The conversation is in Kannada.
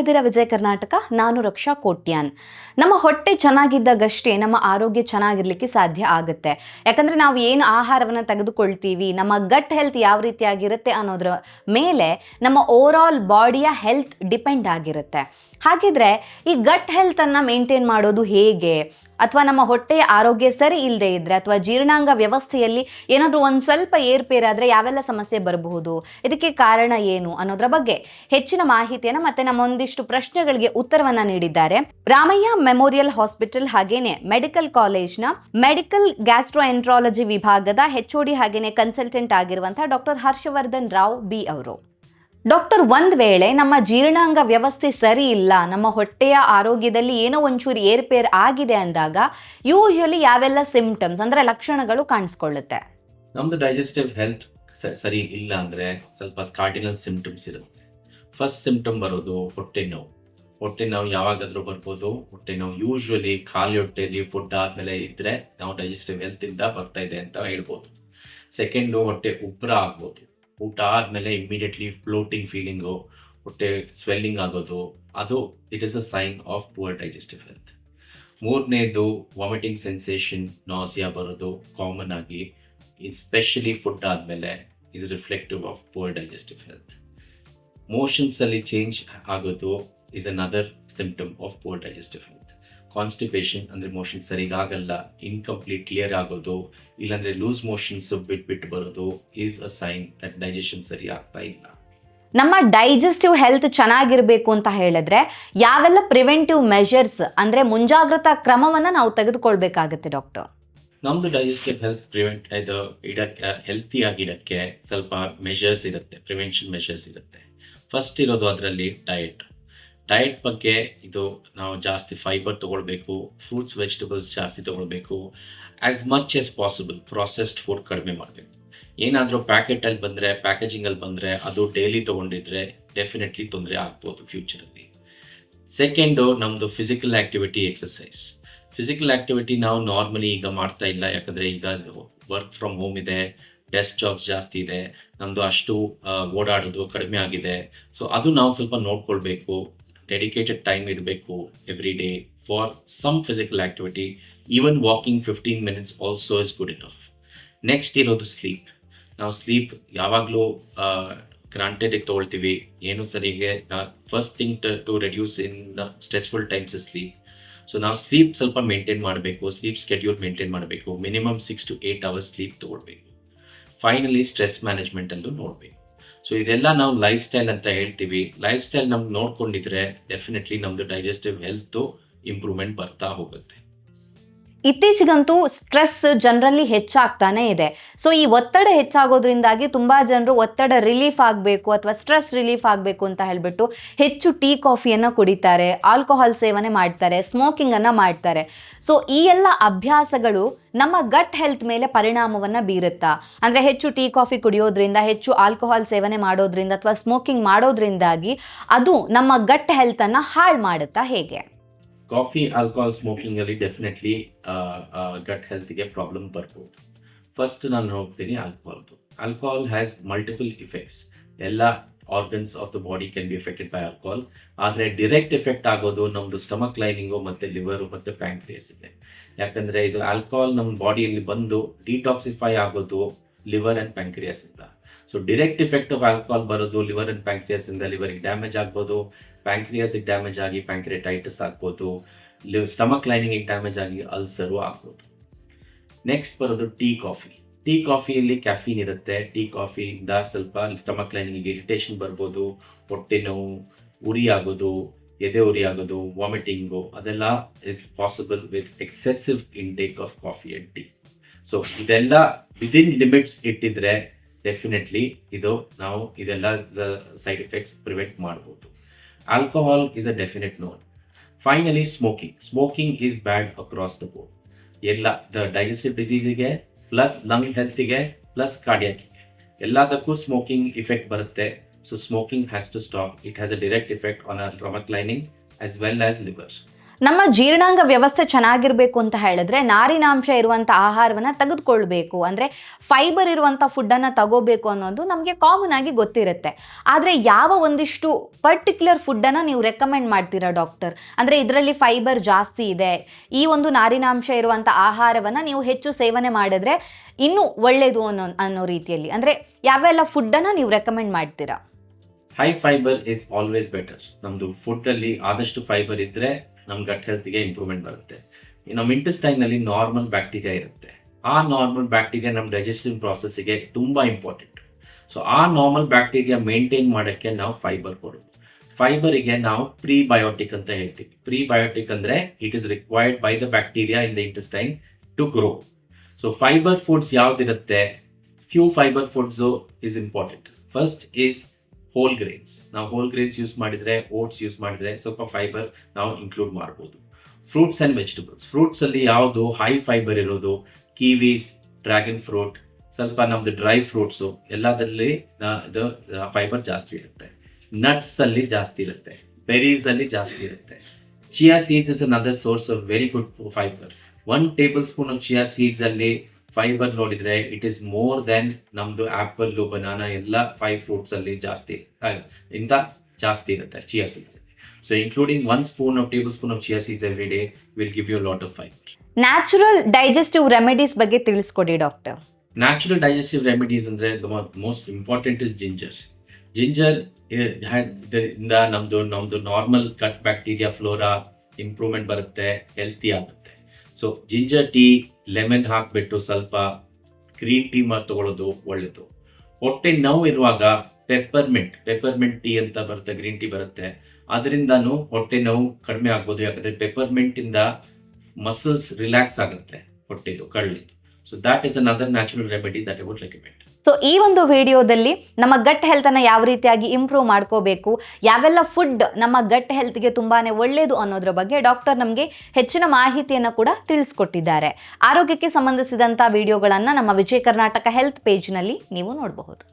ಇದ್ದೀರಾ ವಿಜಯ ಕರ್ನಾಟಕ? ನಾನು ರಕ್ಷಾ ಕೋಟ್ಯಾನ್. ನಮ್ಮ ಹೊಟ್ಟೆ ಚೆನ್ನಾಗಿದ್ದಾಗಷ್ಟೇ ನಮ್ಮ ಆರೋಗ್ಯ ಚೆನ್ನಾಗಿರ್ಲಿಕ್ಕೆ ಸಾಧ್ಯ ಆಗುತ್ತೆ. ಯಾಕಂದ್ರೆ ನಾವು ಏನು ಆಹಾರವನ್ನು ತೆಗೆದುಕೊಳ್ತೀವಿ, ನಮ್ಮ ಗಟ್ ಹೆಲ್ತ್ ಯಾವ ರೀತಿಯಾಗಿರುತ್ತೆ ಅನ್ನೋದ್ರ ಮೇಲೆ ನಮ್ಮ ಓವರ್ ಆಲ್ ಬಾಡಿಯ ಹೆಲ್ತ್ ಡಿಪೆಂಡ್ ಆಗಿರುತ್ತೆ. ಹಾಗಿದ್ರೆ ಈ ಗಟ್ ಹೆಲ್ತ್ ಅನ್ನ ಮೇಂಟೈನ್ ಮಾಡೋದು ಹೇಗೆ? ಅಥವಾ ನಮ್ಮ ಹೊಟ್ಟೆಯ ಆರೋಗ್ಯ ಸರಿ ಇಲ್ಲದೆ ಇದ್ರೆ ಅಥವಾ ಜೀರ್ಣಾಂಗ ವ್ಯವಸ್ಥೆಯಲ್ಲಿ ಏನಾದರೂ ಒಂದು ಸ್ವಲ್ಪ ಏರ್ಪೇರಾದರೆ ಯಾವೆಲ್ಲ ಸಮಸ್ಯೆ ಬರಬಹುದು? ಇದಕ್ಕೆ ಕಾರಣ ಏನು ಅನ್ನೋದ್ರ ಬಗ್ಗೆ ಹೆಚ್ಚಿನ ಮಾಹಿತಿಯನ್ನು ಮತ್ತೆ ನಮ್ಮ ಒಂದಿಷ್ಟು ಪ್ರಶ್ನೆಗಳಿಗೆ ಉತ್ತರವನ್ನ ನೀಡಿದ್ದಾರೆ. ರಾಮಯ್ಯ ಮೆಮೋರಿಯಲ್ ಹಾಸ್ಪಿಟಲ್ ಹಾಗೇನೆ ಮೆಡಿಕಲ್ ಕಾಲೇಜ್ನ ಮೆಡಿಕಲ್ ಗ್ಯಾಸ್ಟ್ರೋಎಂಟ್ರಾಲಜಿ ವಿಭಾಗದ ಹೆಚ್ಒಡಿ ಹಾಗೇನೆ ಕನ್ಸಲ್ಟೆಂಟ್ ಆಗಿರುವಂತಹ ಡಾಕ್ಟರ್ ಹರ್ಷವರ್ಧನ್ ರಾವ್ ಬಿ ಅವರು. ಡಾಕ್ಟರ್ ಒಂದ್ ವೇಳೆ ನಮ್ಮ ಜೀರ್ಣಾಂಗ ವ್ಯವಸ್ಥೆ ಸರಿ ಇಲ್ಲ, ನಮ್ಮ ಹೊಟ್ಟೆಯ ಆರೋಗ್ಯದಲ್ಲಿ ಏನೋ ಒಂಚೂರು ಏರ್ಪೇರ್ ಆಗಿದೆ ಅಂದಾಗ ಯೂಶಲಿ ಯಾವೆಲ್ಲ ಸಿಂಪ್ಟಮ್ಸ್ ಅಂದ್ರೆ ಲಕ್ಷಣಗಳು ಕಾಣಿಸ್ಕೊಳ್ಳುತ್ತೆ. ನಮ್ದು ಡೈಜೆಸ್ಟಿವ್ ಹೆಲ್ತ್ ಸರಿ ಇಲ್ಲ ಅಂದ್ರೆ ಸ್ವಲ್ಪ ಕಾರ್ಡಿನಲ್ ಸಿಂಪ್ಟಮ್ಸ್ ಇರುತ್ತೆ. ಫಸ್ಟ್ ಸಿಂಪ್ಟಮ್ ಬರೋದು ಹೊಟ್ಟೆ ನೋವು. ಹೊಟ್ಟೆ ನೋವು ಯಾವಾಗಾದ್ರೂ ಬರ್ಬೋದು. ಹೊಟ್ಟೆ ನೋವು ಯೂಶ್ವಲಿ ಖಾಲಿ ಹೊಟ್ಟೆಯಲ್ಲಿ ಫುಡ್ ಆದ್ಮೇಲೆ ಇದ್ರೆ ನಾವು ಡೈಜೆಸ್ಟಿವ್ ಹೆಲ್ತ್ ಇಂದ ಬರ್ತಾ ಇದೆ ಅಂತ ಹೇಳ್ಬೋದು. ಸೆಕೆಂಡು ಹೊಟ್ಟೆ ಉಬ್ಬರ ಆಗ್ಬೋದು. ಊಟ ಆದಮೇಲೆ ಇಮಿಡಿಯೇಟ್ಲಿ ಫ್ಲೋಟಿಂಗ್ ಫೀಲಿಂಗು ಹೊಟ್ಟೆ ಸ್ವೆಲ್ಲಿಂಗ್ ಆಗೋದು, ಅದು it is a sign of poor digestive health ಮೂರನೇದು ವಾಮಿಟಿಂಗ್ ಸೆನ್ಸೇಷನ್ ನಾಸಿಯಾ ಬರೋದು ಕಾಮನ್ ಆಗಿ ಸ್ಪೆಷಲಿ ಫುಡ್ ಆದಮೇಲೆ is reflective of poor digestive health motions ಅಲ್ಲಿ ಚೇಂಜ್ ಆಗೋದು is another symptom of poor digestive health constipation ಅಂದರೆ ಮೋಷನ್ ಸರಿಗಾಗಲ್ಲ ಇನ್ಕಂಪ್ಲೀಟ್ ಕ್ಲಿಯರ್ ಆಗೋದು ಇಲ್ಲಾಂದರೆ ಲೂಸ್ ಮೋಷನ್ಸ್ ಬಿಟ್ಬಿಟ್ಟು ಬರೋದು is a sign that digestion ಸರಿ ಆಗ್ತಾ ಇಲ್ಲ. ನಮ್ಮ ಡೈಜೆಸ್ಟಿವ್ ಹೆಲ್ತ್ ಚೆನ್ನಾಗಿರಬೇಕು ಅಂತ ಹೇಳಿದ್ರೆ ಯಾವೆಲ್ಲ ಪ್ರಿವೆಂಟಿವ್ ಮೆಷರ್ಸ್ ಅಂದರೆ ಮುಂಜಾಗ್ರತಾ ಕ್ರಮವನ್ನು ನಾವು ತೆಗೆದುಕೊಳ್ಬೇಕಾಗುತ್ತೆ ಡಾಕ್ಟರ್ ನಮ್ಮದು ಡೈಜೆಸ್ಟಿವ್ ಹೆಲ್ತ್ ಪ್ರಿವೆಂಟ್ ಇದು ಇಡಕ್ಕೆ ಹೆಲ್ತಿ ಆಗಿಡಕ್ಕೆ ಸ್ವಲ್ಪ ಮೆಷರ್ಸ್ ಇರುತ್ತೆ ಪ್ರಿವೆನ್ಷನ್ ಮೆಷರ್ಸ್ ಇರುತ್ತೆ. ಫಸ್ಟ್ ಇರೋದು ಅದರಲ್ಲಿ ಡಯಟ್ ಡಯಟ್ ಬಗ್ಗೆ ಇದು ನಾವು ಜಾಸ್ತಿ ಫೈಬರ್ ತೊಗೊಳ್ಬೇಕು ಫ್ರೂಟ್ಸ್ ವೆಜಿಟೇಬಲ್ಸ್ ಜಾಸ್ತಿ ತೊಗೊಳ್ಬೇಕು as much as possible processed food ಕಡಿಮೆ ಮಾಡಬೇಕು. ಏನಾದರೂ ಪ್ಯಾಕೆಟಲ್ಲಿ ಬಂದರೆ ಪ್ಯಾಕೇಜಿಂಗಲ್ಲಿ ಬಂದರೆ, ಅದು ಡೈಲಿ ತೊಗೊಂಡಿದ್ರೆ ಡೆಫಿನೆಟ್ಲಿ ತೊಂದರೆ ಆಗ್ಬೋದು ಫ್ಯೂಚರಲ್ಲಿ ಸೆಕೆಂಡು ನಮ್ಮದು physical activity exercise physical activity ನಾವು ನಾರ್ಮಲಿ ಈಗ ಮಾಡ್ತಾ ಇಲ್ಲ, ಯಾಕಂದರೆ ಈಗ ವರ್ಕ್ ಫ್ರಮ್ ಹೋಮ್ ಇದೆ ಡೆಸ್ಕ್ ಜಾಬ್ಸ್ ಜಾಸ್ತಿ ಇದೆ ನಮ್ಮದು ಅಷ್ಟು ಓಡಾಡೋದು ಕಡಿಮೆ ಆಗಿದೆ. ಸೊ ಅದು ನಾವು ಸ್ವಲ್ಪ ನೋಡ್ಕೊಳ್ಬೇಕು. ಡೆಡಿಕೇಟೆಡ್ ಟೈಮ್ ಇರಬೇಕು every day for some physical activity even walking fifteen minutes also is good enough next ಇರೋದು ಸ್ಲೀಪ್ ನಾವು ಸ್ಲೀಪ್ ಯಾವಾಗಲೂ ಗ್ರಾಂಟೆಡ್ ತೊಗೊಳ್ತೀವಿ. ಏನು ಸರಿಗೆ first thing to reduce in the stressful times sleep so ನಾವು ಸ್ಲೀಪ್ ಸ್ವಲ್ಪ ಮೇಂಟೈನ್ ಮಾಡಬೇಕು ಸ್ಲೀಪ್ ಸ್ಕೆಡ್ಯೂಲ್ ಮೇಂಟೈನ್ ಮಾಡಬೇಕು. Minimum six to eight hours sleep ತೊಗೊಳ್ಬೇಕು. ಫೈನಲಿ ಸ್ಟ್ರೆಸ್ ಮ್ಯಾನೇಜ್ಮೆಂಟಲ್ಲೂ ನೋಡಬೇಕು. ಸೊ ಇದೆಲ್ಲ ನಾವು ಲೈಫ್ ಸ್ಟೈಲ್ ಅಂತ ಹೇಳ್ತೀವಿ. ಲೈಫ್ ಸ್ಟೈಲ್ ನಮ್ಗೆ ನೋಡ್ಕೊಂಡಿದ್ರೆ ಡೆಫಿನೆಟ್ಲಿ ನಮ್ದು ಡೈಜೆಸ್ಟಿವ್ ಹೆಲ್ತು ಇಂಪ್ರೂವ್ಮೆಂಟ್ ಬರ್ತಾ ಹೋಗುತ್ತೆ. ಇತ್ತೀಚೆಗಂತೂ ಸ್ಟ್ರೆಸ್ ಜನರಲ್ಲಿ ಹೆಚ್ಚಾಗ್ತಾನೆ ಇದೆ. ಸೊ, ಈ ಒತ್ತಡ ಹೆಚ್ಚಾಗೋದ್ರಿಂದಾಗಿ ತುಂಬಾ ಜನರು ಒತ್ತಡ ರಿಲೀಫ್ ಆಗಬೇಕು ಅಥವಾ ಸ್ಟ್ರೆಸ್ ರಿಲೀಫ್ ಆಗಬೇಕು ಅಂತ ಹೇಳ್ಬಿಟ್ಟು ಹೆಚ್ಚು ಟೀ ಕಾಫಿಯನ್ನು ಕುಡಿತಾರೆ, ಆಲ್ಕೋಹಾಲ್ ಸೇವನೆ ಮಾಡ್ತಾರೆ, ಸ್ಮೋಕಿಂಗನ್ನು ಮಾಡ್ತಾರೆ. ಸೊ, ಈ ಎಲ್ಲ ಅಭ್ಯಾಸಗಳು ನಮ್ಮ ಗಟ್ ಹೆಲ್ತ್ ಮೇಲೆ ಪರಿಣಾಮವನ್ನು ಬೀರುತ್ತಾ? ಅಂದರೆ ಹೆಚ್ಚು ಟೀ ಕಾಫಿ ಕುಡಿಯೋದ್ರಿಂದ, ಹೆಚ್ಚು ಆಲ್ಕೋಹಾಲ್ ಸೇವನೆ ಮಾಡೋದ್ರಿಂದ ಅಥವಾ ಸ್ಮೋಕಿಂಗ್ ಮಾಡೋದ್ರಿಂದಾಗಿ ಅದು ನಮ್ಮ ಗಟ್ ಹೆಲ್ತನ್ನು ಹಾಳು ಮಾಡುತ್ತಾ ಹೇಗೆ? ಕಾಫಿ, ಆಲ್ಕೋಹಾಲ್ ಸ್ಮೋಕಿಂಗ್ ಅಲ್ಲಿ ಡೆಫಿನೆಟ್ಲಿ ಗಟ್ ಹೆಲ್ತ್ಗೆ ಪ್ರಾಬ್ಲಮ್ ಬರ್ಬೋದು. ಫಸ್ಟ್ ನಾನು ಹೋಗ್ತೀನಿ ಆಲ್ಕೋಹಾಲ್ದು. ಆಲ್ಕೋಹಾಲ್ ಹ್ಯಾಸ್ ಮಲ್ಟಿಪಲ್ ಇಫೆಕ್ಟ್ಸ್ ಎಲ್ಲ organs of the body can be affected by alcohol ಆದರೆ ಡಿರೆಕ್ಟ್ ಎಫೆಕ್ಟ್ ಆಗೋದು ನಮ್ಮದು ಸ್ಟಮಕ್ ಲೈನಿಂಗು ಮತ್ತೆ ಲಿವರು ಮತ್ತು ಪ್ಯಾಂಕ್ರಿಯಸ್ ಇದೆ. ಯಾಕಂದರೆ ಇದು ಆಲ್ಕೋಹಾಲ್ ನಮ್ಮ ಬಾಡಿಯಲ್ಲಿ ಬಂದು ಡಿಟಾಕ್ಸಿಫೈ ಆಗೋದು ಲಿವರ್ ಆ್ಯಂಡ್ ಪ್ಯಾಂಕ್ರಿಯಸ್ ಇಂದ. So direct effect of alcohol ಬರೋದು ಲಿವರ್ ಆ್ಯಂಡ್ ಪ್ಯಾಂಕ್ರಿಯಸ್ ಇಂದ ಲಿವರ್ಗೆ ಡ್ಯಾಮೇಜ್ ಆಗ್ಬೋದು. ಪ್ಯಾಂಕ್ರಿಯಾಸಿಗೆ ಡ್ಯಾಮೇಜ್ ಆಗಿ ಪ್ಯಾಂಕ್ರಿಯಟೈಟಿಸ್ ಆಗ್ಬೋದು ಸ್ಟಮಕ್ ಲೈನಿಂಗ್ ಡ್ಯಾಮೇಜ್ ಆಗಿ ಅಲ್ಸರು ಆಗ್ಬೋದು. ನೆಕ್ಸ್ಟ್ ಬರೋದು ಟೀ ಕಾಫಿ ಟೀ ಕಾಫಿಯಲ್ಲಿ ಕ್ಯಾಫೀನ್ ಇರುತ್ತೆ. ಟೀ ಕಾಫಿಯಿಂದ ಸ್ವಲ್ಪ ಸ್ಟಮಕ್ ಲೈನಿಂಗ್ ಇರಿಟೇಷನ್ ಬರ್ಬೋದು, ಹೊಟ್ಟೆ ನೋವು, ಉರಿ ಆಗೋದು, ಎದೆ ಉರಿ ಆಗೋದು ವಾಮಿಟಿಂಗು ಅದೆಲ್ಲ is possible with excessive intake of coffee and tea so ಇದೆಲ್ಲ ವಿದಿನ್ ಲಿಮಿಟ್ಸ್ ಇಟ್ಟಿದ್ರೆ ಡೆಫಿನೆಟ್ಲಿ ಇದು ನಾವು ಇದೆಲ್ಲ ಸೈಡ್ ಎಫೆಕ್ಟ್ಸ್ ಪ್ರಿವೆಂಟ್ ಮಾಡ್ಬೋದು. Alcohol is a definite no. Finally smoking smoking is bad across the board ಎಲ್ಲ ದ ಡೈಜೆಸ್ಟಿವ್ ಡಿಸೀಸಿಗೆ ಪ್ಲಸ್ ಲಂಗ್ ಹೆಲ್ತಿಗೆ ಪ್ಲಸ್ ಕಾರ್ಡಿಯಾಕಿಗೆ ಎಲ್ಲದಕ್ಕೂ ಸ್ಮೋಕಿಂಗ್ ಇಫೆಕ್ಟ್ ಬರುತ್ತೆ. So smoking has to stop it has a direct effect on our stomach lining as well as liver ನಮ್ಮ ಜೀರ್ಣಾಂಗ ವ್ಯವಸ್ಥೆ ಚೆನ್ನಾಗಿರಬೇಕು ಅಂತ ಹೇಳಿದ್ರೆ ನಾರಿನಾಂಶ ಇರುವಂಥ ಆಹಾರವನ್ನು ತೆಗೆದುಕೊಳ್ಬೇಕು. ಅಂದರೆ ಫೈಬರ್ ಇರುವಂಥ ಫುಡ್ಡನ್ನು ತಗೋಬೇಕು ಅನ್ನೋದು ನಮಗೆ ಕಾಮನ್ ಆಗಿ ಗೊತ್ತಿರುತ್ತೆ. ಆದರೆ ಯಾವ ಒಂದಿಷ್ಟು ಪರ್ಟಿಕ್ಯುಲರ್ ಫುಡ್ಡನ್ನು ನೀವು ರೆಕಮೆಂಡ್ ಮಾಡ್ತೀರಾ ಡಾಕ್ಟರ್ ಅಂದರೆ ಇದರಲ್ಲಿ ಫೈಬರ್ ಜಾಸ್ತಿ ಇದೆ. ಈ ಒಂದು ನಾರಿನಾಂಶ ಇರುವಂಥ ಆಹಾರವನ್ನು ನೀವು ಹೆಚ್ಚು ಸೇವನೆ ಮಾಡಿದ್ರೆ ಇನ್ನೂ ಒಳ್ಳೆಯದು ಅನ್ನೋ ಅನ್ನೋ ರೀತಿಯಲ್ಲಿ. ಅಂದರೆ ಯಾವೆಲ್ಲ ಫುಡ್ಡನ್ನು ನೀವು ರೆಕಮೆಂಡ್ ಮಾಡ್ತೀರಾ? High fibre is always better ನಮ್ದು ಫುಡ್ ಅಲ್ಲಿ ಆದಷ್ಟು ಫೈಬರ್ ಇದ್ರೆ ನಮ್ ಗಟ್ ಹೆಲ್ತ್ಗೆ ಇಂಪ್ರೂವ್ಮೆಂಟ್ ಬರುತ್ತೆ. ನಮ್ಮ ಇಂಟೆಸ್ಟೈನ್ನಲ್ಲಿ ನಾರ್ಮಲ್ ಬ್ಯಾಕ್ಟೀರಿಯಾ ಇರುತ್ತೆ. ಆ ನಾರ್ಮಲ್ ಬ್ಯಾಕ್ಟೀರಿಯಾ ನಮ್ಮ ಡೈಜೆಸ್ಟಿವ್ ಪ್ರಾಸೆಸ್ಗೆ ತುಂಬಾ ಇಂಪಾರ್ಟೆಂಟ್ ಸೊ ಆ ನಾರ್ಮಲ್ ಬ್ಯಾಕ್ಟೀರಿಯಾ ಮೇಂಟೈನ್ ಮಾಡೋಕ್ಕೆ ನಾವು ಫೈಬರ್ ಕೊಡೋದು. ಫೈಬರಿಗೆ ನಾವು ಪ್ರೀಬಯೋಟಿಕ್ ಅಂತ ಹೇಳ್ತೀವಿ. ಪ್ರೀಬಯೋಟಿಕ್ ಅಂದ್ರೆ it is required by the bacteria in the intestine to grow so fibre foods ಯಾವ್ದಿರುತ್ತೆ? Few fibre foods is important first is whole grains ನಾವು ಹೋಲ್ ಗ್ರೇನ್ಸ್ ಯೂಸ್ ಮಾಡಿದ್ರೆ ಓಟ್ಸ್ ಯೂಸ್ ಮಾಡಿದ್ರೆ, ಸ್ವಲ್ಪ ಫೈಬರ್ ನಾವು ಇನ್ಕ್ಲೂಡ್ ಮಾಡ್ಬೋದು. ಫ್ರೂಟ್ಸ್ ಅಂಡ್ ವೆಜಿಟಬಲ್ಸ್ ಫ್ರೂಟ್ಸ್ ಅಲ್ಲಿ ಯಾವುದು ಹೈ ಫೈಬರ್ ಇರೋದು ಕಿವೀಸ್ ಡ್ರ್ಯಾಗನ್ ಫ್ರೂಟ್ ಸ್ವಲ್ಪ ನಮ್ದು ಡ್ರೈ ಫ್ರೂಟ್ಸು ಎಲ್ಲದರಲ್ಲಿ ಇದು ಫೈಬರ್ ಜಾಸ್ತಿ ಇರುತ್ತೆ. ನಟ್ಸ್ ಅಲ್ಲಿ ಜಾಸ್ತಿ ಇರುತ್ತೆ. ಬೆರೀಸಲ್ಲಿ ಜಾಸ್ತಿ ಇರುತ್ತೆ. Chia seeds is other source of very good fibre one tablespoon of chia seeds ಅಲ್ಲಿ ಫೈಬರ್ ನೋಡಿದ್ರೆ ಇಟ್ ಇಸ್ ಮೋರ್ ದೆನ್ ನಮ್ದು ಆಪಲ್ ಬನಾನಾ ಎಲ್ಲ ಫೈವ್ ಫ್ರೂಟ್ಸ್ ಅಲ್ಲಿ ಜಾಸ್ತಿ ಇಂತ ಇಂದ ಜಾಸ್ತಿ ಇರುತ್ತೆ chia seeds so including one spoon of tablespoon of chia seeds every day will give you lot of fibre natural digestive remedies ಬಗ್ಗೆ ತಿಳಿಸ್ಕೊಡಿ ಡಾಕ್ಟರ್ ನ್ಯಾಚುರಲ್ ಡೈಜೆಸ್ಟಿವ್ ರೆಮಿಡೀಸ್ ಅಂದ್ರೆ most important is ginger ginger ಇಂದ ನಮ್ದು ನಮ್ದು normal gut bacteria flora improvement ಬರುತ್ತೆ ಹೆಲ್ತಿ ಆಗುತ್ತೆ. ಸೊ ಜಿಂಜರ್ ಟೀ ಲೆಮನ್ ಹಾಕ್ಬಿಟ್ಟು ಸ್ವಲ್ಪ ಗ್ರೀನ್ ಟೀ ಮಾಡಿ ತಗೊಳ್ಳೋದು ಒಳ್ಳೆಯದು ಹೊಟ್ಟೆ ನೋವು ಇರುವಾಗ ಪೆಪ್ಪರ್ಮೆಂಟ್ ಪೆಪ್ಪರ್ಮೆಂಟ್ ಟೀ ಅಂತ ಬರುತ್ತೆ ಗ್ರೀನ್ ಟೀ ಬರುತ್ತೆ. ಅದರಿಂದನೂ ಹೊಟ್ಟೆ ನೋವು ಕಡಿಮೆ ಆಗ್ಬೋದು, ಯಾಕಂದರೆ ಪೆಪ್ಪರ್ಮಿಂಟಿಂದ ಮಸಲ್ಸ್ ರಿಲ್ಯಾಕ್ಸ್ ಆಗುತ್ತೆ ಹೊಟ್ಟೆದು ಕಳ್ಳಿ so that is another natural remedy that I would recommend so ಈ ಒಂದು ವಿಡಿಯೋದಲ್ಲಿ ನಮ್ಮ ಗಟ್ ಹೆಲ್ತನ್ನು ಯಾವ ರೀತಿಯಾಗಿ ಇಂಪ್ರೂವ್ ಮಾಡ್ಕೋಬೇಕು, ಯಾವೆಲ್ಲ ಫುಡ್ ನಮ್ಮ ಗಟ್ ಹೆಲ್ತ್ಗೆ ತುಂಬಾ ಒಳ್ಳೆಯದು ಅನ್ನೋದ್ರ ಬಗ್ಗೆ ಡಾಕ್ಟರ್ ನಮಗೆ ಹೆಚ್ಚಿನ ಮಾಹಿತಿಯನ್ನು ಕೂಡ ತಿಳಿಸ್ಕೊಟ್ಟಿದ್ದಾರೆ. ಆರೋಗ್ಯಕ್ಕೆ ಸಂಬಂಧಿಸಿದಂಥ ವಿಡಿಯೋಗಳನ್ನು ನಮ್ಮ ವಿಜಯ ಕರ್ನಾಟಕ ಹೆಲ್ತ್ ಪೇಜ್ನಲ್ಲಿ ನೀವು ನೋಡಬಹುದು.